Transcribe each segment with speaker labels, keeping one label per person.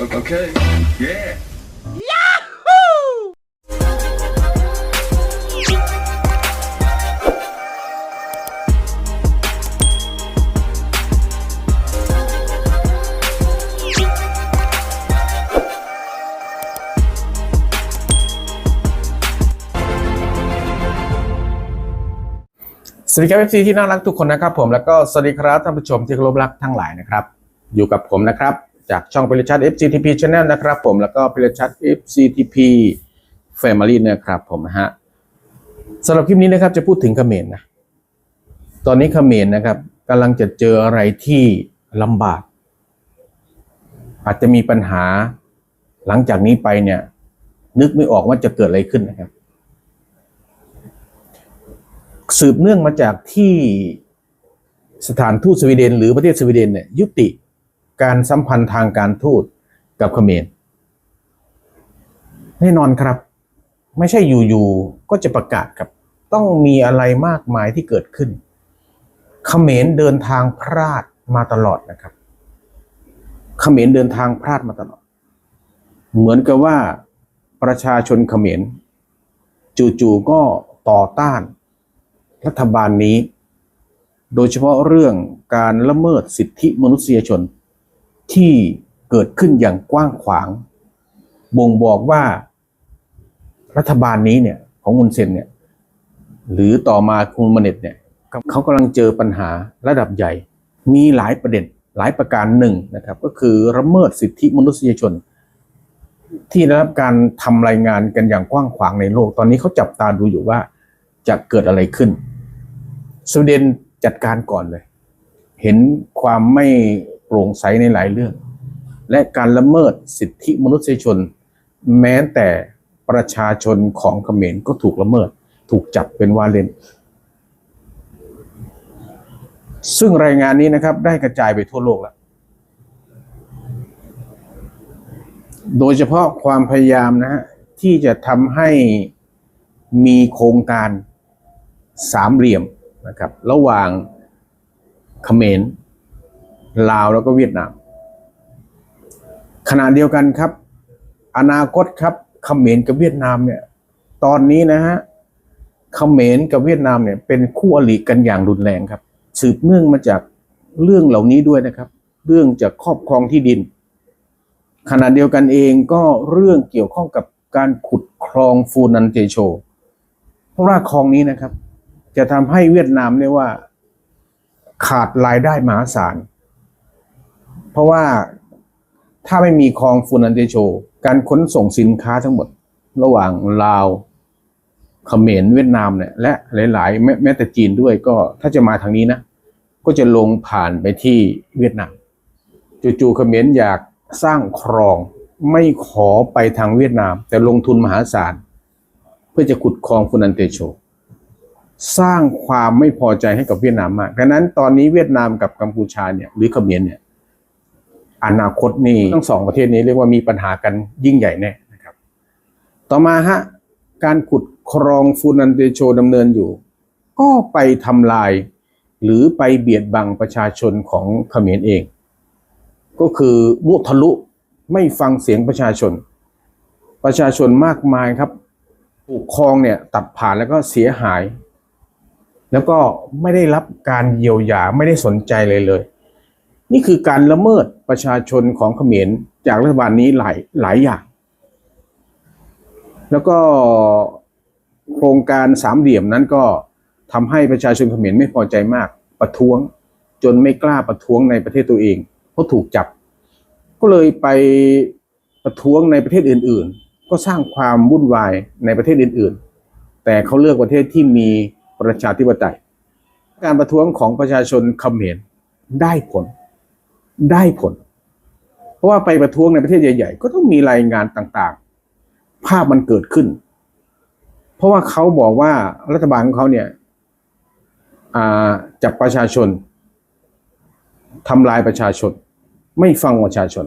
Speaker 1: Okay. Yeah.
Speaker 2: สวัสดีครับเอฟซีที่น่ารักทุกคนนะครับผมแล้วก็สวัสดีครับท่านผู้ชมที่เคารพรักทั้งหลายนะครับ อยู่กับผมนะครับ จากช่องพิริชัด FCTP Channel นะครับผมแล้วก็พิริชัด FCTP Family นะครับผมฮะสำหรับคลิปนี้นะครับจะพูดถึงเขมรนนะตอนนี้เขมรนะครับกำลังจะเจออะไรที่ลำบาก อาจจะมีปัญหาหลังจากนี้ไปเนี่ย นึกไม่ออกว่าจะเกิดอะไรขึ้นนะครับ สืบเนื่องมาจากที่สถานทูตสวีเดน หรือประเทศสวีเดนเนี่ยยุติ การสัมพันธ์ทางการทูตกับเขมรแน่นอนครับ ไม่ใช่อยู่ๆก็จะประกาศครับ ต้องมีอะไรมากมายที่เกิดขึ้นเขมรเดินทางพลาดมาตลอดนะครับเขมรเดินทางพลาดมาตลอด เหมือนกับว่าประชาชนเขมรจู่ๆก็ต่อต้าน รัฐบาลนี้ โดยเฉพาะเรื่องการละเมิดสิทธิมนุษยชน ที่เกิดขึ้นอย่างกว้างขวาง บ่งบอกว่ารัฐบาลนี้เนี่ยของมุนเซนเนี่ยหรือต่อมาคุณมาเน็ตเนี่ยเขากำลังเจอปัญหาระดับใหญ่ มีหลายประเด็นหลายประการหนึ่งนะครับ ก็คือละเมิดสิทธิมนุษยชน ที่ได้รับการทำรายงานกันอย่างกว้างขวางในโลก ตอนนี้เขาจับตาดูอยู่ว่าจะเกิดอะไรขึ้นสวีเดนจัดการก่อนเลย เห็นความไม่ โปร่งใสในหลายเรื่อง และการละเมิดสิทธิมนุษยชน แม้แต่ประชาชนของเขมรก็ถูกละเมิด ถูกจับเป็นวาเลนซึ่งรายงานนี้นะครับได้กระจายไปทั่วโลกแล้ว โดยเฉพาะความพยายามนะฮะที่จะทำให้มีโครงการสามเหลี่ยมนะครับ ระหว่างเขมร ลาวแล้วก็เวียดนาม ขณะเดียวกันครับ อนาคตครับเขมรกับเวียดนามเนี่ย ตอนนี้นะฮะเขมรกับเวียดนามเนี่ย เป็นคู่อริกันอย่างรุนแรงครับ สืบเนื่องมาจากเรื่องเหล่านี้ด้วยนะครับ เรื่องจากครอบครองที่ดิน ขณะเดียวกันเองก็เรื่องเกี่ยวข้องกับการขุดคลองฟูนันเจโชเพราะว่าคลองนี้นะครับ จะทำให้เวียดนามเรียกว่า ขาดรายได้มหาศาล เพราะว่าถ้าไม่มีคลองฟูนันเตโช การขนส่งสินค้าทั้งหมด ระหว่างลาวเขมรเวียดนามเนี่ยและหลายๆแม้แม้แต่จีนด้วยก็ถ้าจะมาทางนี้นะ ก็จะลงผ่านไปที่เวียดนามจู่ๆเขมรอยากสร้างคลองไม่ขอไปทางเวียดนาม แต่ลงทุนมหาศาล เพื่อจะขุดคลองฟูนันเตโช สร้างความไม่พอใจให้กับเวียดนามมากดังนั้นตอนนี้เวียดนามกับกัมพูชาเนี่ยหรือเขมรเนี่ย อนาคตนี่ทั้งสองประเทศนี้เรียกว่ามีปัญหากันยิ่งใหญ่แน่นะครับ ต่อมาฮะการขุดคลองฟูนันเตโชดำเนินอยู่ ก็ไปทำลาย หรือไปเบียดบังประชาชนของเขมรเอง ก็คือมุทะลุไม่ฟังเสียงประชาชน ประชาชนมากมายครับถูกคลองเนี่ยตัดผ่านแล้วก็เสียหาย แล้วก็ไม่ได้รับการเยียวยาไม่ได้สนใจเลยเลย นี่คือการละเมิดประชาชนของเขมรจากรัฐบาลนี้หลายหลายอย่าง แล้วก็โครงการสามเหลี่ยมนั้นก็ทำให้ประชาชนเขมรไม่พอใจมากประท้วง จนไม่กล้าประท้วงในประเทศตัวเองเพราะถูกจับ ก็เลยไปประท้วงในประเทศอื่น ๆ ก็สร้างความวุ่นวายในประเทศอื่น ๆ แต่เขาเลือกประเทศที่มีประชาธิปไตย การประท้วงของประชาชนเขมรได้ผล ได้ผล เพราะว่าไปประท้วงในประเทศใหญ่ ๆ ก็ต้องมีรายงานต่างๆ ภาพมันเกิดขึ้น เพราะว่าเขาบอกว่ารัฐบาลของเขาเนี่ยจับประชาชนทำลายประชาชน ไม่ฟังประชาชน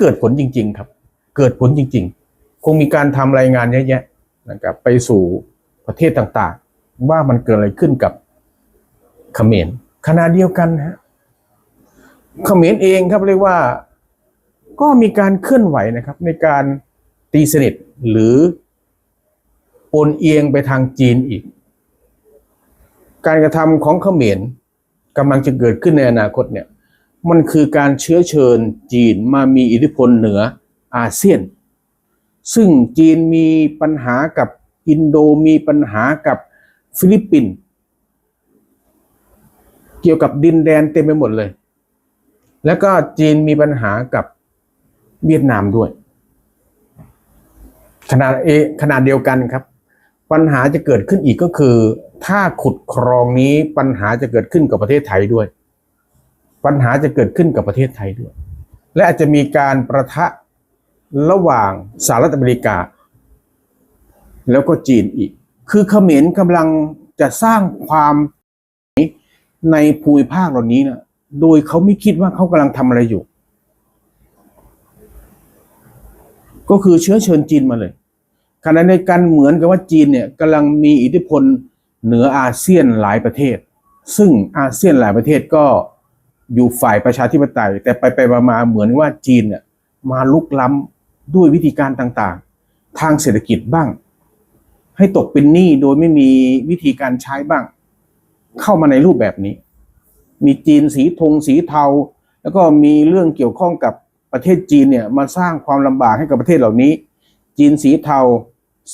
Speaker 2: เกิดผลจริง ๆ ครับ เกิดผลจริง ๆ คงมีการทำรายงานเยอะแยะนะครับไปสู่ประเทศต่างๆ ว่ามันเกิดอะไรขึ้นกับเขมรขณะเดียวกันฮะ เขมรเองครับเรียกว่าก็มีการเคลื่อนไหวนะครับ ในการตีสนิทหรือโอนเอียงไปทางจีนอีก การกระทำของเขมรกำลังจะเกิดขึ้นในอนาคตเนี่ยมันคือการเชื้อเชิญจีนมามีอิทธิพลเหนืออาเซียน ซึ่งจีนมีปัญหากับอินโดมีปัญหากับฟิลิปปินส์เกี่ยวกับดินแดนเต็มไปหมดเลย แล้วก็จีนมีปัญหากับเวียดนามด้วย ขนาดเอขนาดเดียวกันครับ ปัญหาจะเกิดขึ้นอีกก็คือ ถ้าขุดครองนี้ปัญหาจะเกิดขึ้นกับประเทศไทยด้วย ปัญหาจะเกิดขึ้นกับประเทศไทยด้วย และอาจจะมีการประทะระหว่างสหรัฐอเมริกา แล้วก็จีนอีก คือเขมรกำลังจะสร้างความในภูมิภาคเหล่านี้นะ โดยเขาไม่คิดว่าเขากำลังทำอะไรอยู่ ก็คือเชื้อเชิญจีนมาเลยขณะในการเหมือนกับว่าจีนเนี่ยกำลังมีอิทธิพลเหนืออาเซียนหลายประเทศ ซึ่งอาเซียนหลายประเทศก็อยู่ฝ่ายประชาธิปไตย แต่ไปไปมามาเหมือนว่าจีนเนี่ยมาลุกล้ำด้วยวิธีการต่างๆ ทางเศรษฐกิจบ้าง ให้ตกเป็นหนี้โดยไม่มีวิธีการใช้บ้าง เข้ามาในรูปแบบนี้ มีจีนสีธงสีเทา แล้วก็มีเรื่องเกี่ยวข้องกับประเทศจีนเนี่ยมาสร้างความลำบากให้กับประเทศเหล่านี้ จีนสีเทา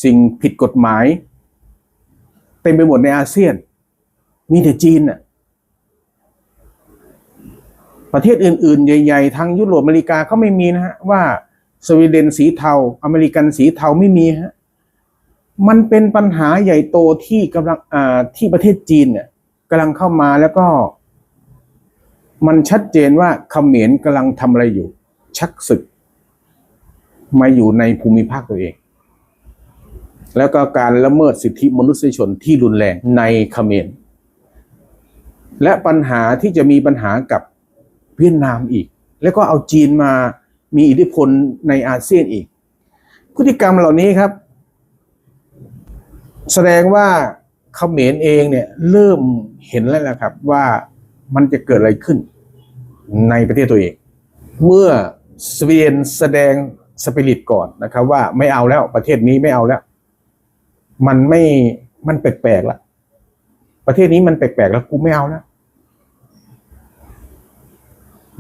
Speaker 2: สิ่งผิดกฎหมายเต็มไปหมดในอาเซียน มีแต่จีนน่ะประเทศอื่นๆ ใหญ่ๆทางยุโรปอเมริกาเขาไม่มีนะฮะว่าสวีเดนสีเทา อเมริกันสีเทาไม่มีฮะมันเป็นปัญหาใหญ่โตที่กำลังอ่าที่ประเทศจีนเนี่ยกำลังเข้ามาแล้วก็ มันชัดเจนว่าเขมรกำลังทำอะไรอยู่ ชักศึก มาอยู่ในภูมิภาคตัวเอง แล้วก็การละเมิดสิทธิมนุษยชนที่รุนแรงในเขมรและปัญหาที่จะมีปัญหากับเวียดนามอีก แล้วก็เอาจีนมามีอิทธิพลในอาเซียนอีก พฤติกรรมเหล่านี้ครับ แสดงว่าเขมรเองเนี่ยเริ่มเห็นแล้วนะครับว่ามันจะเกิดอะไรขึ้น ในประเทศตัวเอง เมื่อสวีเดนแสดงสปิริตก่อนนะครับ ว่าไม่เอาแล้วประเทศนี้ไม่เอาแล้ว มันไม่มันแปลกๆแล้วประเทศนี้มันแปลกๆแล้วกูไม่เอาแล้ว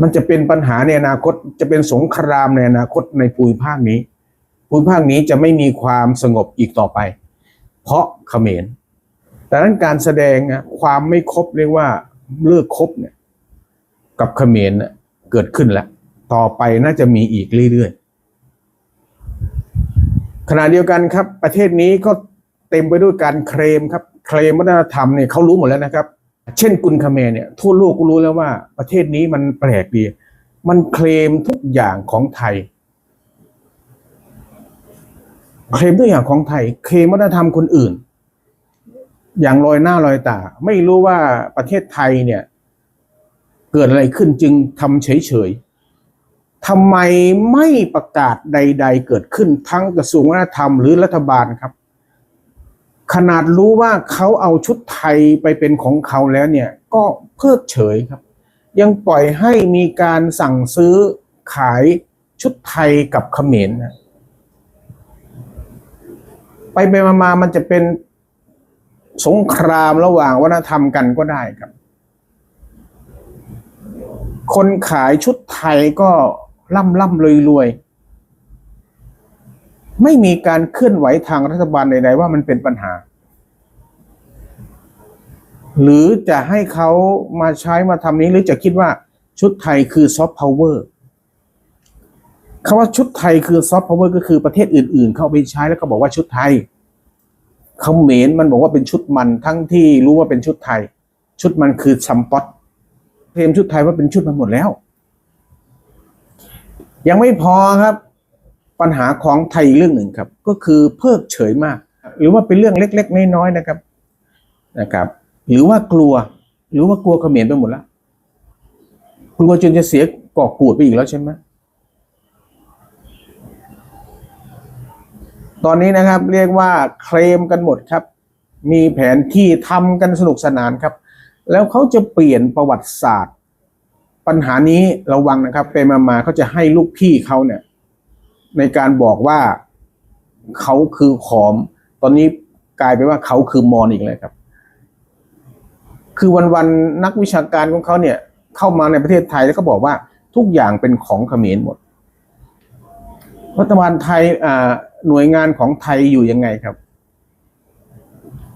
Speaker 2: มันจะเป็นปัญหาในอนาคตจะเป็นสงครามในอนาคตในภูมิภาคนี้ ภูมิภาคนี้จะไม่มีความสงบอีกต่อไป เพราะเขมรแต่นั้นการแสดงอะความไม่ครบเรียกว่าเลิกครบเนี่ย กับเขมรน่ะเกิดขึ้นแล้ว ต่อไปน่าจะมีอีกเรื่อยๆ ขณะเดียวกันครับ ประเทศนี้ก็เต็มไปด้วยการเคลมครับ เคลมวัฒนธรรมเนี่ยเขารู้หมดแล้วนะครับ เช่นกุนเขมรเนี่ยทั่วโลกก็รู้แล้วว่า ประเทศนี้มันแปลกดี มันเคลมทุกอย่างของไทย เคลมทุกอย่างของไทย เคลมวัฒนธรรมคนอื่น อย่างลอยหน้าลอยตา ไม่รู้ว่าประเทศไทยเนี่ย เกิดอะไรขึ้นจึงทำเฉยๆทำไมไม่ประกาศใด ๆ เกิดขึ้นทั้งกระทรวงวัฒนธรรมหรือรัฐบาลครับ ขนาดรู้ว่าเขาเอาชุดไทยไปเป็นของเขาแล้วเนี่ย ก็เพิกเฉยครับ ยังปล่อยให้มีการสั่งซื้อขายชุดไทยกับเขมรนะไปไปมา มันจะเป็นสงครามระหว่างวัฒนธรรมกันก็ได้ครับ คนขายชุดไทยก็ร่ำร่ำรวยรวยไม่มีการเคลื่อนไหวทางรัฐบาลใด ๆ ว่ามันเป็นปัญหา หรือจะให้เขามาใช้มาทำนี้หรือจะคิดว่าชุดไทยคือซอฟต์พาวเวอร์คำว่าชุดไทยคือซอฟต์พาวเวอร์ก็คือประเทศอื่น ๆ เข้าไปใช้แล้วก็บอกว่าชุดไทยเขมรมันบอกว่าเป็นชุดมันทั้งที่รู้ว่าเป็นชุดไทย ชุดมันคือซัมปอต เคลมชุดไทยว่าเป็นชุดมันหมดแล้ว ยังไม่พอครับ ปัญหาของไทยอีกเรื่องหนึ่งครับ ก็คือเพิกเฉยมาก หรือว่าเป็นเรื่องเล็ก ๆ น้อยๆนะครับนะครับ หรือว่ากลัว หรือว่ากลัวเขมรไปหมดแล้วกลัวจนจะเสียกอกกูดไปอีกแล้วใช่ไหมตอนนี้นะครับเรียกว่าเคลมกันหมดครับ มีแผนที่ทำกันสนุกสนานครับ แล้วเขาจะเปลี่ยนประวัติศาสตร์ ปัญหานี้ระวังนะครับไปมามาเขาจะให้ลูกพี่เขาเนี่ย ในการบอกว่าเขาคือขอม ตอนนี้กลายไปนว่าเขาคือมอนอีกเลยครับ คือวันๆนักวิชาการของเขาเนี่ย เข้ามาในประเทศไทยแล้วก็บอกว่าทุกอย่างเป็นของเขมรหมดรัฐบาลไทยอ่าหน่วยงานของไทยอยู่ยังไงครับ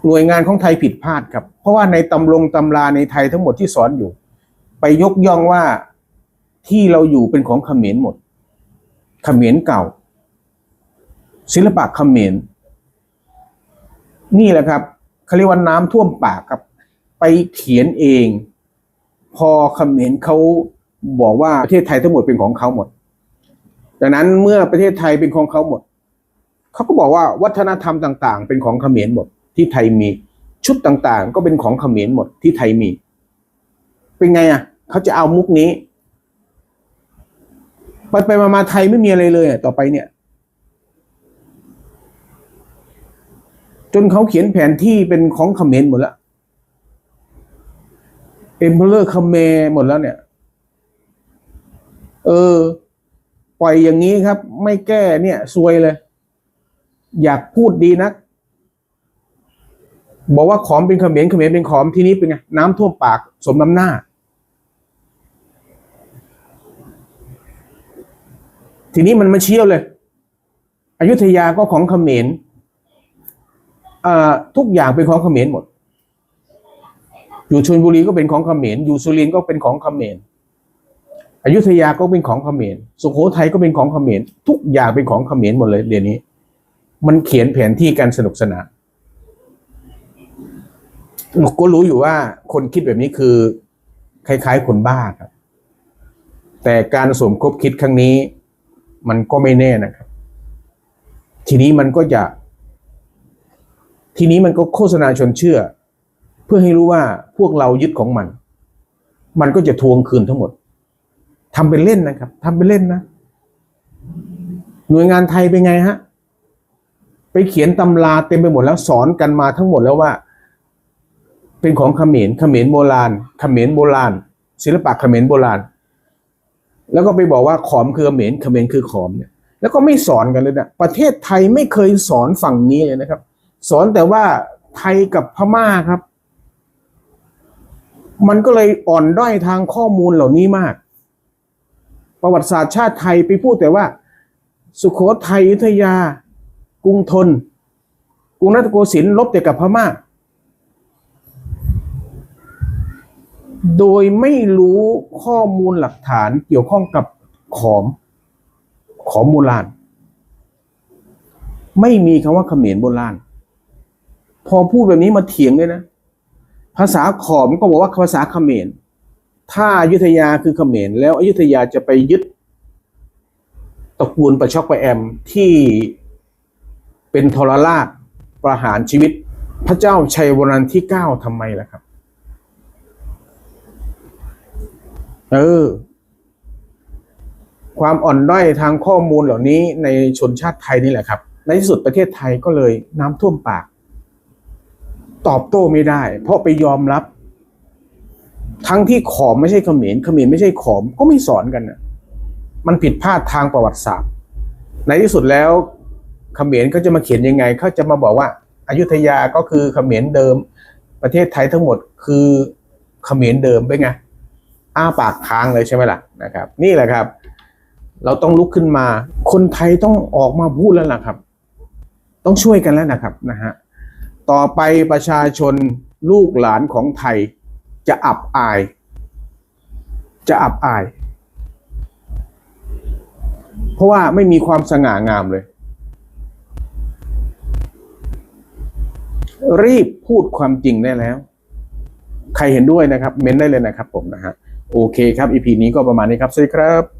Speaker 2: หน่วยงานของไทยผิดพลาดครับ เพราะว่าในตำรงตำราในไทยทั้งหมดที่สอนอยู่ ไปยกย่องว่าที่เราอยู่เป็นของเขมรหมด เขมรเก่า ศิลปะเขมรนี่แหละครับเขาเรียกว่าน้ำท่วมปากครับ ไปเขียนเอง พอเขมรเขาบอกว่าประเทศไทยทั้งหมดเป็นของเขาหมดดังนั้นเมื่อประเทศไทยเป็นของเขาหมด เขาก็บอกว่าวัฒนธรรมต่าง ๆ เป็นของเขมรหมด ที่ไทยมีชุดต่างๆ ก็เป็นของเขมรหมดที่ไทยมี เป็นไงอะเขาจะเอามุกนี้ไปไปมามาไทยไม่มีอะไรเลยต่อไปเนี่ย จนเขาเขียนแผนที่เป็นของเขมรหมดแล้วเอ็มเพลอร์คเมรหมดแล้วเนี่ย เออ ปล่อยอย่างนี้ครับ ไม่แก้เนี่ยซวยเลย อยากพูดดีนัก บอกว่าขอมเป็นเขมรเขมรเป็นขอมทีนี้เป็นไงน้ำท่วมปากสมน้ำหน้า ทีนี้มันมาเชี่ยวเลยอยุธยาก็ของเขมรอ่าทุกอย่างเป็นของเขมรหมด อยู่ชลบุรีก็เป็นของเขมรอยู่สุรินทร์ก็เป็นของเขมรอยุธยาก็เป็นของเขมรสุโขทัยก็เป็นของเขมรทุกอย่างเป็นของเขมรหมดเลยเดี๋ยวนี้ มันเขียนแผนที่การสนุกสนาน ก็รู้อยู่ว่าคนคิดแบบนี้คือ คล้ายๆ คนบ้าครับ แต่การสมคบคิดครั้งนี้ มันก็ไม่แน่นะครับ ทีนี้มันก็จะ ทีนี้มันก็โฆษณาชวนเชื่อ เพื่อให้รู้ว่าพวกเรายึดของมัน มันก็จะทวงคืนทั้งหมดทำเป็นเล่นนะครับทำเป็นเล่นนะ หน่วยงานไทยเป็นไงฮะ ไปเขียนตำราเต็มไปหมดแล้วสอนกันมาทั้งหมดแล้วว่า เป็นของเขมรเขมรโบราณเขมรโบราณ ศิลปะเขมรโบราณ แล้วก็ไปบอกว่าขอมคือเขมรเขมรคือขอมเนี่ยแล้วก็ไม่สอนกันเลยนะประเทศไทยไม่เคยสอนฝั่งนี้เลยนะครับ สอนแต่ว่าไทยกับพม่าครับ มันก็เลยอ่อนด้อยทางข้อมูลเหล่านี้มาก ประวัติศาสตร์ชาติไทยไปพูดแต่ว่า สุขโขทัยอยุธยา กรุงธนกรุงรัตนโกสินทร์ลบแต่กับพม่า โดยไม่รู้ข้อมูลหลักฐานเกี่ยวข้องกับขอม ขอมโบราณ ไม่มีคำว่าเขมรโบราณ พอพูดแบบนี้มาเถียงเลยนะ ภาษาขอมก็บอกว่าภาษาเขมร ถ้าอยุธยาคือเขมร แล้วอยุธยาจะไปยึดตระกูลประชอกประแอมที่เป็นทรราชประหารชีวิต พระเจ้าชัยวรันที่เก้าทำไมล่ะครับ เออ ความอ่อนด้อยทางข้อมูลเหล่านี้ในชนชาติไทยนี่แหละครับ ในที่สุดประเทศไทยก็เลยน้ำท่วมปาก ตอบโต้ไม่ได้ เพราะไปยอมรับ ทั้งที่ขอมไม่ใช่ขมรเขมรไม่ใช่ขอมก็ไม่สอนกันนะมันผิดพลาดทางประวัติศาสตร์ ในที่สุดแล้วขมรเขาจะมาเขียนยังไงเขาจะมาบอกว่าอายุทยาก็คือขมรเดิม ประเทศไทยทั้งหมดคือขมรเดิมเป็นไง อ้าปากค้างเลยใช่ไหมล่ะนะครับ นี่แหละครับ เราต้องลุกขึ้นมา คนไทยต้องออกมาพูดแล้วล่ะครับ ต้องช่วยกันแล้วนะครับนะฮะต่อไปประชาชนลูกหลานของไทยจะอับอาย จะอับอาย เพราะว่าไม่มีความสง่างามเลย รีบพูดความจริงได้แล้ว ใครเห็นด้วยนะครับ เม้นได้เลยนะครับผมนะฮะ โอเคครับอีพีนี้ก็ประมาณนี้ครับ สวัสดีครับ